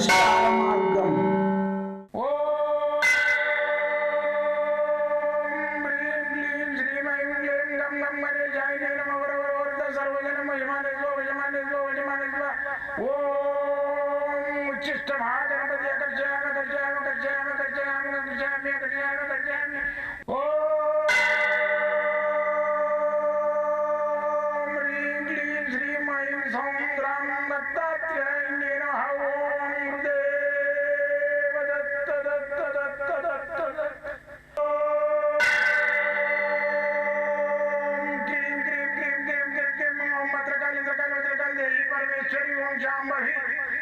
Star.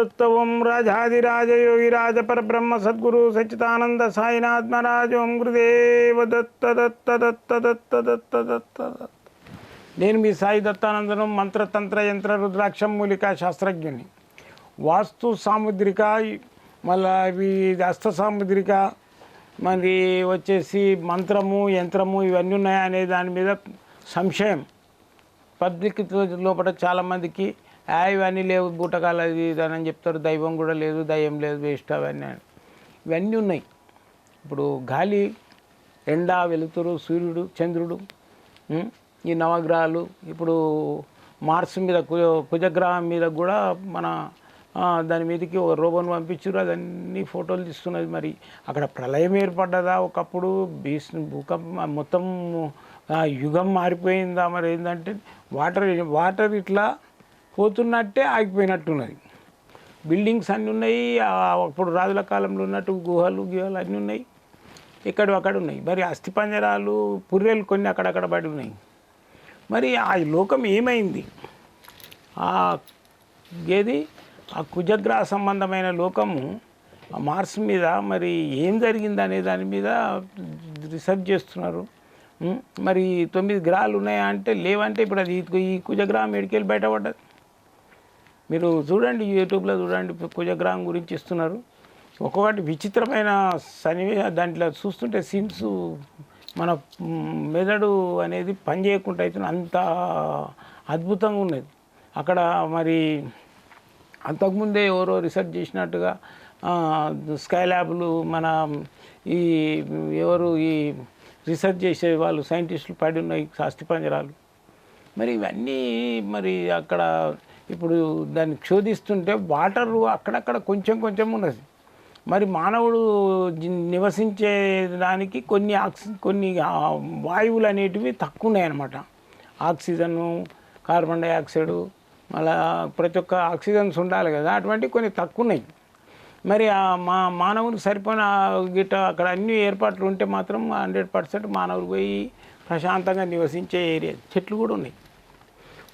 तत्तवं రాజాది రాజయోగి రాజ పరబ్రహ్మ సద్గురు సచితానంద సాయినాత్మరాజు गुरुदेव दत्त दत्त నేను మీ సాయి దత్తానందను మంత్రతంత్ర యంత్ర రుద్రాక్షం మూలిక శాస్త్రజ్ఞుని. వాస్తు సాముద్రిక మళ్ళీ ఇవి అస్త సాముద్రిక మరి వచ్చేసి మంత్రము యంత్రము ఇవన్నీ ఉన్నాయా అనే దాని మీద సంశయం. పబ్లిక్ లోపల చాలామందికి ఇవన్నీ లేవు బూటకాలు అది ఇదని అని చెప్తారు. దైవం కూడా లేదు దయ్యం లేదు వేస్ట్ అవన్నీ. ఇవన్నీ ఉన్నాయి. ఇప్పుడు గాలి ఎండ వెలుతురు సూర్యుడు చంద్రుడు ఈ నవగ్రహాలు ఇప్పుడు మార్స్ మీద కు- కుజగ్రహం మీద కూడా మన దాని మీదకి ఒక రోబోను పంపించారు అదన్నీ ఫోటోలు తీస్తున్నది మరి. అక్కడ ప్రళయం ఏర్పడ్డదా ఒకప్పుడు? భీస్ భూకంపం మొత్తం యుగం మారిపోయిందా మరి? ఏంటంటే వాటర్ వాటర్ ఇట్లా పోతున్నట్టే ఆగిపోయినట్టున్నది. బిల్డింగ్స్ అన్నీ ఉన్నాయి అప్పుడు రాజుల కాలంలో ఉన్నట్టు గుహలు గుహలు అన్నీ ఉన్నాయి. ఇక్కడ అక్కడ ఉన్నాయి. మరి అస్థిపంజరాలు పుర్రెలు కొన్ని అక్కడక్కడ పడి ఉన్నాయి. మరి ఆ లోకం ఏమైంది? ఆ ఏది? ఆ కుజగ్రహ సంబంధమైన లోకము ఆ మార్స్ మీద మరి ఏం జరిగింది అనే దాని మీద రీసెర్చ్ చేస్తున్నారు. మరి తొమ్మిది గ్రహాలు ఉన్నాయా అంటే లేవంటే ఇప్పుడు అది ఈ కుజగ్రహం ఎడికెళ్ళి బయటపడ్డది. మీరు చూడండి యూట్యూబ్లో చూడండి కుజగ్రహం గురించి ఇస్తున్నారు. ఒక్కొక్కటి విచిత్రమైన సన్నివేశ దాంట్లో చూస్తుంటే సీన్స్ మన మెదడు అనేది పని చేయకుండా అయితే అంత అద్భుతంగా ఉన్నది. అక్కడ మరి అంతకుముందే ఎవరో రీసెర్చ్ చేసినట్టుగా స్కై ల్యాబ్లు మన ఈ ఎవరు ఈ రీసెర్చ్ చేసే వాళ్ళు సైంటిస్టులు పడి ఉన్నాయి అస్థిపంజరాలు మరి ఇవన్నీ మరి అక్కడ ఇప్పుడు దాన్ని క్షోధిస్తుంటే వాటర్ అక్కడక్కడ కొంచెం కొంచెం ఉన్నది. మరి మానవుడు నివసించే దానికి కొన్ని ఆక్సి కొన్ని వాయువులు అనేటివి తక్కువ ఉన్నాయన్నమాట ఆక్సిజను కార్బన్ డైఆక్సైడ్ మళ్ళా ప్రతి ఒక్క ఆక్సిజన్స్ ఉండాలి కదా అటువంటివి కొన్ని తక్కువ ఉన్నాయి మరి మా మానవునికి సరిపోయిన గిట్ట అక్కడ అన్ని ఏర్పాట్లు ఉంటే మాత్రం హండ్రెడ్ పర్సెంట్ మానవుడు పోయి ప్రశాంతంగా నివసించే ఏరియా చెట్లు కూడా ఉన్నాయి.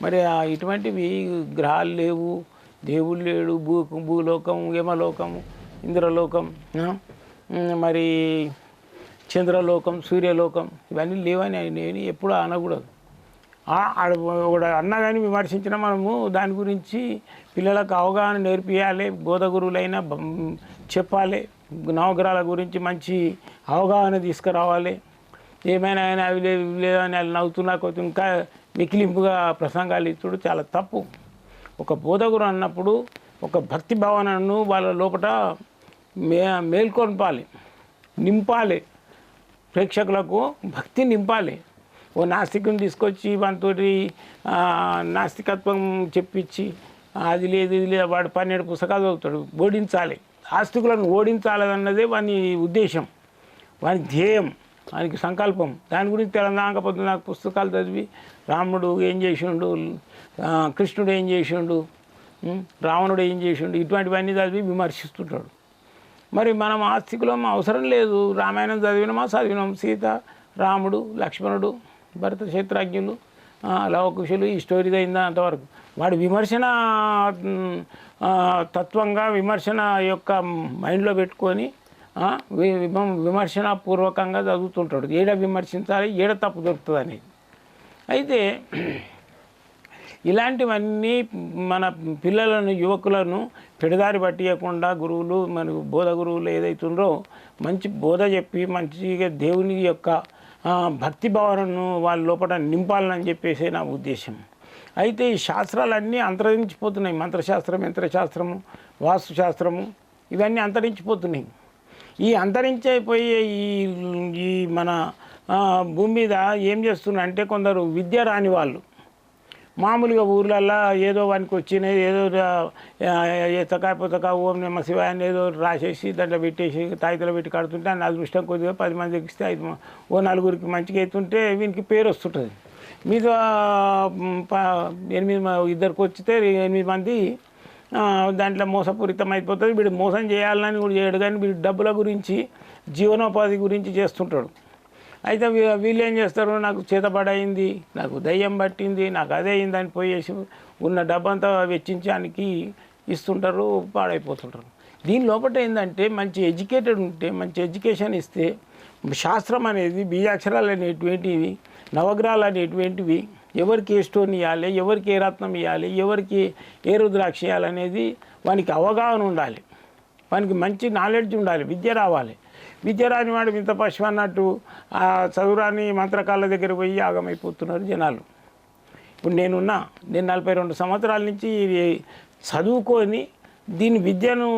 మరి ఇటువంటివి గ్రహాలు లేవు. దేవుడు లేడు. భూ భూలోకం యమలోకం ఇంద్రలోకం మరి చంద్రలోకం సూర్యలోకం ఇవన్నీ లేవని నేను ఎప్పుడు అనకూడదు. ఆడ అన్నా కానీ విమర్శించిన మనము దాని గురించి పిల్లలకు అవగాహన నేర్పియాలి బోధగురువులైనా గురువులైనా చెప్పాలి నవగ్రహాల గురించి మంచి అవగాహన తీసుకురావాలి. ఏమైనా అయినా అవి లేవు లేవని వాళ్ళు నవ్వుతున్నా కొంచెం ఇంకా మికిలింపుగా ప్రసంగాలు ఇచ్చుడు చాలా తప్పు. ఒక బోధకుడు అన్నప్పుడు ఒక భక్తి భావనను వాళ్ళ లోపల మే మేల్కొల్పాలి నింపాలి. ప్రేక్షకులకు భక్తి నింపాలి. ఓ నాస్తికం తీసుకొచ్చి వానితోటి నాస్తికత్వం చెప్పించి అది లేదు ఇది లేదు వాడు పన్నెండు పుస్తకాలు చదువుతాడు ఓడించాలి. ఆస్తికులను ఓడించాలన్నదే వాని ఉద్దేశం వాని ధ్యేయం. ఆయనకి సంకల్పం. దాని గురించి తెలంగాణ పొద్దున నాకు పుస్తకాలు చదివి రాముడు ఏం చేసిండు కృష్ణుడు ఏం చేసిండు రావణుడు ఏం చేసిండు ఇటువంటివన్నీ చదివి విమర్శిస్తుంటాడు. మరి మనం ఆస్తికులం అవసరం లేదు. రామాయణం చదివినమా? చదివినాం. సీత రాముడు లక్ష్మణుడు భరత క్షేత్రజ్ఞులు లవకుశులు ఈ స్టోరీ అయిందా అంతవరకు. వాడు విమర్శన తత్వంగా విమర్శన యొక్క మైండ్లో పెట్టుకొని ఆ, విమర్శన పూర్వకంగా చదువుతుంటాడు. ఏడ విమర్శించాలి ఏడ తప్పు దొరుకుతుంది అనేది అయితే ఇలాంటివన్నీ మన పిల్లలను యువకులను పెడదారి పట్టియకుండా గురువులు మన బోధ గురువులు ఏదైతుందో మంచి బోధ చెప్పి మంచిగా దేవుని యొక్క భక్తి భావనను వాళ్ళ లోపల నింపాలని చెప్పేసి నా ఉద్దేశం. అయితే ఈ శాస్త్రాలన్నీ అంతరించిపోతున్నాయి. మంత్రశాస్త్రం యంత్రశాస్త్రము వాస్తుశాస్త్రము ఇవన్నీ అంతరించిపోతున్నాయి. ఈ అంతరించైపోయే ఈ ఈ మన భూమి మీద ఏం చేస్తున్నారంటే కొందరు విద్య రాని వాళ్ళు. మామూలుగా ఊర్లల్లో ఏదో వానికి వచ్చినది ఏదో ఎత్తకాయ పుతక ఓం నిమ్మ శివాయని ఏదో రాసేసి దాంట్లో పెట్టేసి తాయితలో పెట్టి కడుతుంటే ఆయన అదృష్టం కొద్దిగా పది మంది ఎక్కిస్తే ఐదు ఓ నలుగురికి మంచిగా అవుతుంటే వీనికి పేరు వస్తుంటుంది. మీద ఎనిమిది ఇద్దరికి వచ్చితే ఎనిమిది మంది దాంట్లో మోసపూరితం అయిపోతుంది. వీడు మోసం చేయాలని కూడా చేయడు కానీ వీడు డబ్బుల గురించి జీవనోపాధి గురించి చేస్తుంటాడు. అయితే వీ- వీళ్ళు ఏం చేస్తారు? నాకు చేతబడైంది నాకు దయ్యం పట్టింది నాకు అదే అయింది అని పోయేసి ఉన్న డబ్బంతా వెచ్చించడానికి ఇస్తుంటారు పాడైపోతుంటారు. దీని లోపల ఏంటంటే మంచి ఎడ్యుకేటెడ్ ఉంటే మంచి ఎడ్యుకేషన్ ఇస్తే శాస్త్రం అనేది బీజాక్షరాలు అనేటువంటివి నవగ్రహాలు అనేటువంటివి ఎవరికి ఏ స్టోన్ ఇవ్వాలి ఎవరికి ఏ రత్నం ఇవ్వాలి ఎవరికి ఏ రుద్రాక్ష ఇవ్వాలనేది వానికి అవగాహన ఉండాలి. వానికి మంచి నాలెడ్జ్ ఉండాలి విద్య రావాలి. విద్య రాని వాడు ఇంత పశువు అన్నట్టు ఆ చదువురాని మంత్రకాల దగ్గర పోయి ఆగమైపోతున్నారు జనాలు. ఇప్పుడు నేనున్నా నేను నలభై రెండు సంవత్సరాల నుంచి చదువుకొని దీని విద్యను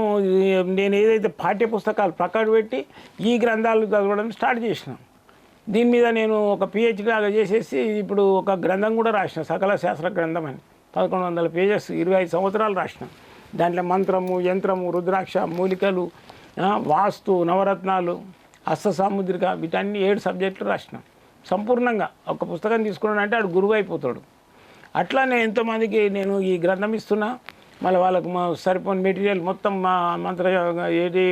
నేను ఏదైతే పాఠ్య పుస్తకాలు ప్రక్కన పెట్టి ఈ గ్రంథాలు చదవడం స్టార్ట్ చేసినాను దీని మీద నేను ఒక పిహెచ్డి లాగా చేసేసి ఇప్పుడు ఒక గ్రంథం కూడా రాసిన సకల శాస్త్ర గ్రంథం అని. పదకొండు వందల పేజెస్ ఇరవై ఐదు సంవత్సరాలు రాసిన. దాంట్లో మంత్రము యంత్రము రుద్రాక్ష మూలికలు వాస్తు నవరత్నాలు హస్త సాముద్రిక వీటన్ని ఏడు సబ్జెక్టులు రాసిన. సంపూర్ణంగా ఒక పుస్తకం తీసుకున్నాను అంటే ఆడు గురువు అయిపోతాడు. అట్లానే ఎంతోమందికి నేను ఈ గ్రంథం ఇస్తున్నా. మళ్ళీ వాళ్ళకు మా సరిపోని మెటీరియల్ మొత్తం మా మంత్ర ఏది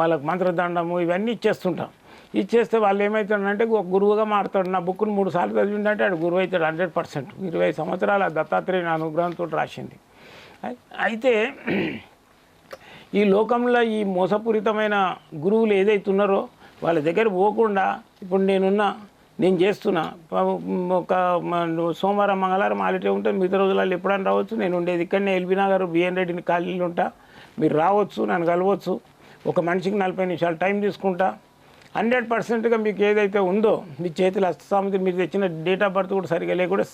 వాళ్ళకు మంత్రదండము ఇవన్నీ ఇచ్చేస్తుంటాం. ఇచ్చేస్తే వాళ్ళు ఏమవుతాడంటే ఒక గురువుగా మారుతాడు. నా బుక్ను మూడు సార్లు చదివిందంటే ఆడు గురువు అవుతాడు హండ్రెడ్ పర్సెంట్ ఇరవై సంవత్సరాల దత్తాత్రేయ అనుగ్రహంతో రాసింది. అయితే ఈ లోకంలో ఈ మోసపూరితమైన గురువులు ఏదైతే ఉన్నారో వాళ్ళ దగ్గర పోకుండా ఇప్పుడు నేనున్న నేను చేస్తున్నా ఒక సోమవారం మంగళవారం హాలిడే ఉంటే మిగతా రోజులలో ఎప్పుడైనా రావచ్చు నేను ఉండేది ఇక్కడనే ఎల్బీ నగర్ బిఎన్ రెడ్డిని ఖాళీలు ఉంటా. మీరు రావచ్చు నన్ను కలవచ్చు. ఒక మనిషికి నలభై నిమిషాలు టైం తీసుకుంటా. హండ్రెడ్ పర్సెంట్గా మీకు ఏదైతే ఉందో మీ చేతిలో హస్తసామతి మీరు తెచ్చిన డేట్ ఆఫ్ బర్త్ కూడా సరిగా లేకుండా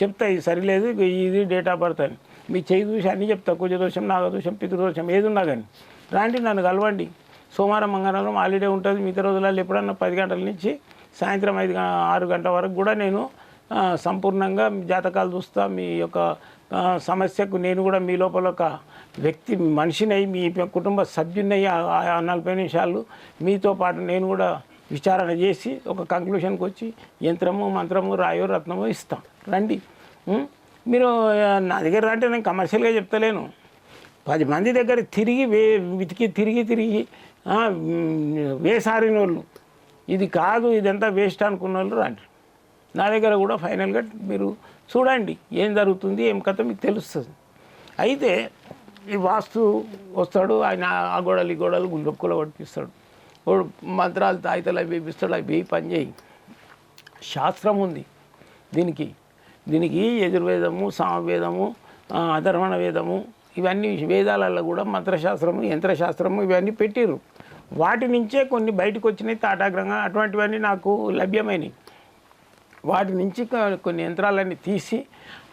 చెప్తా ఇది సరిలేదు ఇది డేట్ ఆఫ్ బర్త్ అని. మీ చేయి చూసి అన్నీ చెప్తా కుజదోషం నాగదోషం పితృదోషం ఏది ఉన్నా కానీ. రాండి నన్ను కలవండి. సోమవారం మంగళవారం హాలిడే ఉంటుంది. మిగతా రోజులలో ఎప్పుడన్నా పది గంటల నుంచి సాయంత్రం ఐదు ఆరు గంటల వరకు కూడా నేను సంపూర్ణంగా మీ జాతకాలు చూస్తా మీ యొక్క సమస్యకు నేను కూడా మీ లోపల ఒక వ్యక్తి మనిషినై మీ కుటుంబ సభ్యునై నలభై నిమిషాలు మీతో పాటు నేను కూడా విచారణ చేసి ఒక కంక్లూషన్కి వచ్చి యంత్రము మంత్రము రాయో రత్నము ఇస్తాం. రండి. మీరు నా దగ్గర రంటే నేను కమర్షియల్గా చెప్తలేను. పది మంది దగ్గర తిరిగి వే వెతికి తిరిగి తిరిగి వేసారిన వాళ్ళు ఇది కాదు ఇదంతా వేస్ట్ అనుకున్న వాళ్ళు రండి. నా దగ్గర కూడా ఫైనల్గా మీరు చూడండి ఏం జరుగుతుంది ఏం కథ మీకు తెలుస్తుంది. అయితే ఈ వాస్తు వస్తాడు ఆయన ఆ గోడలు ఈ గోడలు గుల్లొక్కుల పడిపిస్తాడు మంత్రాలు తాయితలు అవి వేపిస్తాడు అవి పనిచేయి పని చేయి. శాస్త్రం ఉంది దీనికి. దీనికి యజుర్వేదము సామవేదము అధర్వణ వేదము ఇవన్నీ వేదాలలో కూడా మంత్రశాస్త్రము యంత్రశాస్త్రము ఇవన్నీ పెట్టిర్రు. వాటి నుంచే కొన్ని బయటకు వచ్చినాయి తాటాగ్రంగా అటువంటివన్నీ నాకు లభ్యమైనవి. వాటి నుంచి కొన్ని యంత్రాలన్నీ తీసి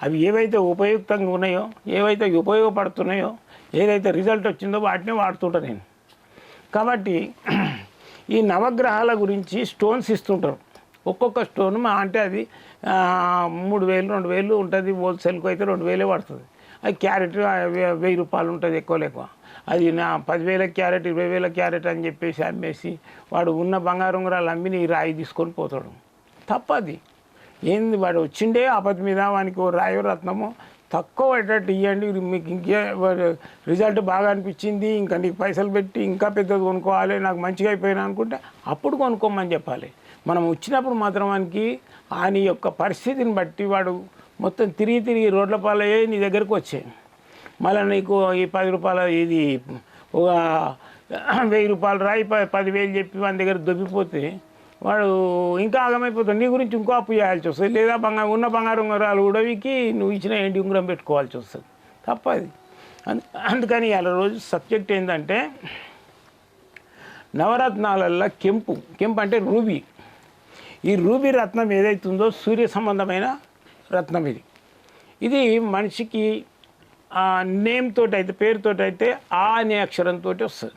అవి ఏవైతే ఉపయుక్తంగా ఉన్నాయో ఏవైతే ఉపయోగపడుతున్నాయో ఏదైతే రిజల్ట్ వచ్చిందో వాటిని వాడుతుంటా నేను. కాబట్టి ఈ నవగ్రహాల గురించి స్టోన్స్ ఇస్తుంటారు. ఒక్కొక్క స్టోన్ మా అంటే అది మూడు వేలు రెండు వేలు ఉంటుంది హోల్సేల్కి అయితే రెండు వేలే పడుతుంది. అది క్యారెట్ వెయ్యి రూపాయలు ఉంటుంది ఎక్కువ ఎక్కువ అది నా పదివేల క్యారెట్ ఇరవై వేల క్యారెట్ అని చెప్పేసి అమ్మేసి వాడు ఉన్న బంగారం ఉంగరాలు అమ్మి నీ రాయి తీసుకొని పోతాడు. తప్పది. ఏంది వాడు వచ్చిండే ఆపద మీద వానికి ఓ రాయో రత్నమో తక్కువ పడేటట్టు ఇవ్వండి మీకు ఇంకే రిజల్ట్ బాగా అనిపించింది ఇంకా నీకు పైసలు పెట్టి ఇంకా పెద్దది కొనుక్కోవాలి నాకు మంచిగా అయిపోయినా అనుకుంటే అప్పుడు కొనుక్కోమని చెప్పాలి. మనం వచ్చినప్పుడు మాత్రం వానికి ఆయన యొక్క పరిస్థితిని బట్టి వాడు మొత్తం తిరిగి తిరిగి రోడ్ల పాలయ్యే నీ దగ్గరకు వచ్చాయి మళ్ళీ నీకు ఈ పది రూపాయల ఇది ఒక వెయ్యి రూపాయలు రాయి ప- పదివేలు చెప్పి మన దగ్గర దొబ్బిపోతే వాడు ఇంకా ఆగమైపోతాడు. నీ గురించి ఇంకో అప్పు చేయాల్సి వస్తుంది. లేదా బంగారం ఉన్న బంగారం ఉంగరాలు ఉడవికి నువ్వు ఇచ్చిన ఎండి ఉంగరం పెట్టుకోవాల్సి వస్తుంది. తప్పది. అందు అందుకని ఇవాళ రోజు సబ్జెక్ట్ ఏంటంటే నవరత్నాలల్లో కెంపు. కెంపు అంటే రూబీ. ఈ రూబీ రత్నం ఏదైతుందో సూర్య సంబంధమైన రత్నం ఇది. ఇది మనిషికి ఆ నేమ్ తోటి అయితే పేరుతోటి అయితే ఆ అనే అక్షరంతో వస్తుంది.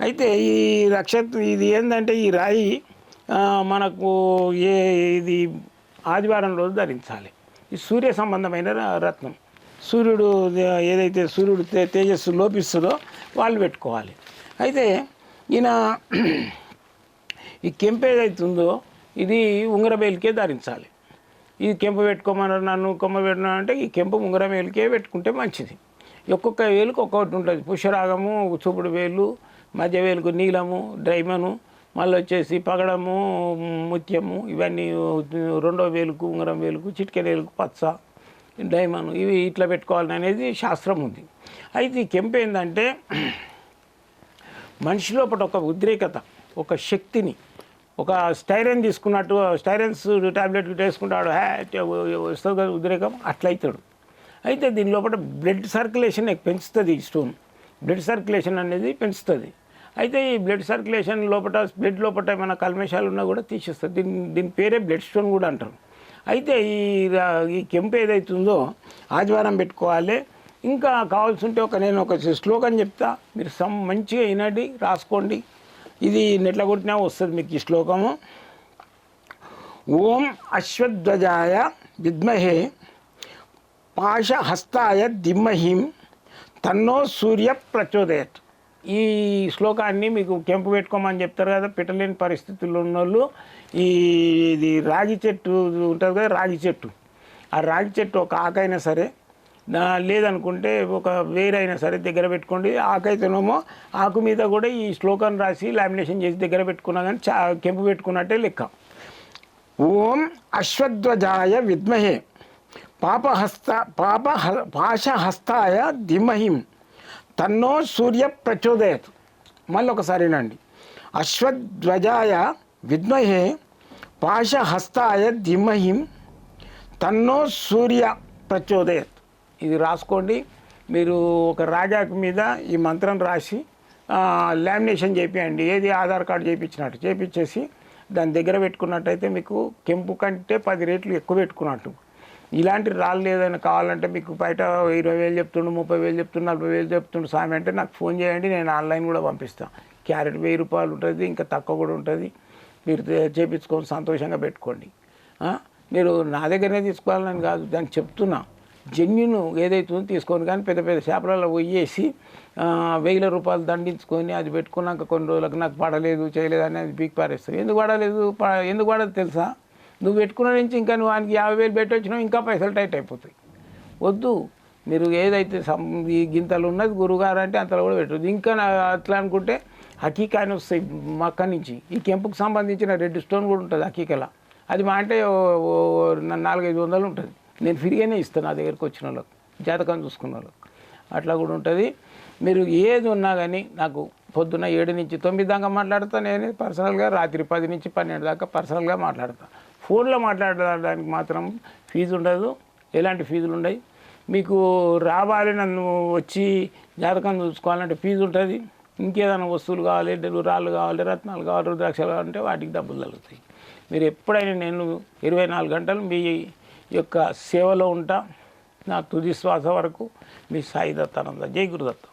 అయితే ఈ నక్షత్రం ఇది ఏంటంటే ఈ రాయి మనకు ఏ ఇది ఆదివారం రోజు ధరించాలి. ఈ సూర్య సంబంధమైన రత్నం. సూర్యుడు ఏదైతే సూర్యుడు తే- తేజస్సు లోపిస్తుందో వాళ్ళు పెట్టుకోవాలి. అయితే ఈయన ఈ కెంపు ఏదైతుందో ఇది ఉంగరబేలికే ధరించాలి. ఈ కెంపు పెట్టుకోమన్నారు నన్ను కొమ్మ పెట్టినా అంటే ఈ కెంపు ఉంగరమేలికే పెట్టుకుంటే మంచిది. ఒక్కొక్క వేలుకు ఒక్కొక్కటి ఉంటుంది. పుష్యరాగము చూపుడు వేలు మధ్య వేలుకు నీలము డ్రైమను మళ్ళీ వచ్చేసి పగడము ముత్యము ఇవన్నీ రెండో వేలుకు ఉంగరం వేలుకు చిటికె వేలుకు పచ్చ డైమను ఇవి ఇట్లా పెట్టుకోవాలని అనేది శాస్త్రం ఉంది. అయితే ఈ కెంపు ఏంటంటే మనిషి లోపల ఒక ఉద్రేకత ఒక శక్తిని ఒక స్టైరన్ తీసుకున్నట్టు స్టైరన్స్ టాబ్లెట్ వేసుకుంటాడు హ్యా వస్తుంది కదా ఉద్రేకం అట్లయితాడు. అయితే దీని లోపల బ్లడ్ సర్క్యులేషన్ పెంచుతుంది ఈ స్టోన్. బ్లడ్ సర్క్యులేషన్ అనేది పెంచుతుంది. అయితే ఈ బ్లడ్ సర్క్యులేషన్ లోపల బ్లడ్ లోపల ఏమైనా కల్మషాలు ఉన్నా కూడా తీసేస్తారు. దీని దీని పేరే బ్లడ్ స్టోన్ కూడా అంటారు. అయితే ఈ ఈ కెంపు ఏదైతుందో ఆదివారం పెట్టుకోవాలి. ఇంకా కావాల్సి ఉంటే ఒక నేను ఒక శ్లోకం చెప్తా. మీరు సమ్ మంచిగా వినండి రాసుకోండి. ఇది నెట్ల కొట్టినా వస్తుంది మీకు ఈ శ్లోకము. ఓం అశ్వధ్వజాయ విద్మహే పాశహస్తాయ దిమ్మహిం తన్నో సూర్య ప్రచోదయత్. ఈ శ్లోకాన్ని మీకు కెంపు పెట్టుకోమని చెప్తారు కదా పెట్టలేని పరిస్థితుల్లో ఉన్నోళ్ళు ఈ ఇది రాగి చెట్టు ఉంటుంది కదా రాగి చెట్టు. ఆ రాగి చెట్టు ఒక ఆకైనా సరే లేదనుకుంటే ఒక వేరైనా సరే దగ్గర పెట్టుకోండి. ఆకైతేనేమో ఆకు మీద కూడా ఈ శ్లోకాన్ని రాసి లామినేషన్ చేసి దగ్గర పెట్టుకున్నా కానీ చా కెంపు పెట్టుకున్నట్టే లెక్క. ఓం అశ్వధ్వజాయ విద్మహే. పాపహస్త పాప పాశహస్తాయ ధిమహిం. తన్నో సూర్య ప్రచోదయత్. మళ్ళీ ఒకసారి వినండి. అశ్వధ్వజాయ విద్మహే పాశహస్తాయ ధిమహిం తన్నో సూర్య ప్రచోదయత్. ఇది రాసుకోండి. మీరు ఒక రాజాకు మీద ఈ మంత్రం రాసి లామినేషన్ చేపియండి. ఏది ఆధార్ కార్డు చేయించినట్టు చేపించేసి దాని దగ్గర పెట్టుకున్నట్టయితే మీకు కెంపు కంటే పది రేట్లు ఎక్కువ పెట్టుకున్నట్టు. ఇలాంటి రాళ్ళు ఏదైనా కావాలంటే మీకు బయట ఇరవై వేలు చెప్తుండు ముప్పై వేలు చెప్తుండు నలభై వేలు చెప్తుండు సామి అంటే నాకు ఫోన్ చేయండి నేను ఆన్లైన్ కూడా పంపిస్తాను క్యారెట్ వెయ్యి రూపాయలు ఉంటుంది ఇంకా తక్కువ కూడా ఉంటుంది. మీరు చేపించుకొని సంతోషంగా పెట్టుకోండి. మీరు నా దగ్గరనే తీసుకోవాలని కాదు దాన్ని చెప్తున్నా. జెన్యున్ ఏదైతుందో తీసుకొని కానీ పెద్ద పెద్ద చేపలలో పోయేసి వెయ్యిల వేల రూపాయలు దండించుకొని అది పెట్టుకున్నాక కొన్ని రోజులకు నాకు పడలేదు చేయలేదు అనేది పీక్ పారేస్తుంది. ఎందుకు పడలేదు? ఎందుకు పడదు తెలుసా? నువ్వు పెట్టుకున్న నుంచి ఇంకా నువ్వు ఆయనకి యాభై వేలు పెట్టి వచ్చినావు ఇంకా పైసలు టైట్ అయిపోతాయి. వద్దు. మీరు ఏదైతే సం ఈ గింతలు ఉన్నది గురుగారు అంటే అంతలో కూడా పెట్టదు ఇంకా అట్లా అనుకుంటే హకీకా అని వస్తాయి మక్క నుంచి. ఈ కెంపుకు సంబంధించిన రెడ్ స్టోన్ కూడా ఉంటుంది హకీకల. అది మా అంటే నాలుగైదు వందలు ఉంటుంది. నేను ఫ్రీగానే ఇస్తాను నా దగ్గరికి వచ్చిన వాళ్ళకి జాతకం చూసుకున్న వాళ్ళకు. అట్లా కూడా ఉంటుంది. మీరు ఏది ఉన్నా కానీ నాకు పొద్దున్న ఏడు నుంచి తొమ్మిది దాకా మాట్లాడతా. నేను పర్సనల్గా రాత్రి పది నుంచి పన్నెండు దాకా పర్సనల్గా మాట్లాడతాను ఫోన్లో మాట్లాడడానికి మాత్రం ఫీజు ఉండదు. ఎలాంటి ఫీజులు ఉండవు మీకు రావాలి నన్ను వచ్చి జాతకం చూసుకోవాలంటే ఫీజు ఉంటుంది. ఇంకేదైనా వస్తువులు కావాలి డెలు రాళ్ళు కావాలి రత్నాలు కావాలి రుద్రాక్షలు కావాలంటే వాటికి డబ్బులు తగ్గుతాయి మీరు ఎప్పుడైనా నేను ఇరవై నాలుగు గంటలు మీ యొక్క సేవలో ఉంటా. నా తుది శ్వాస వరకు మీ సాయి దత్తానంద. జై గురుదత్త.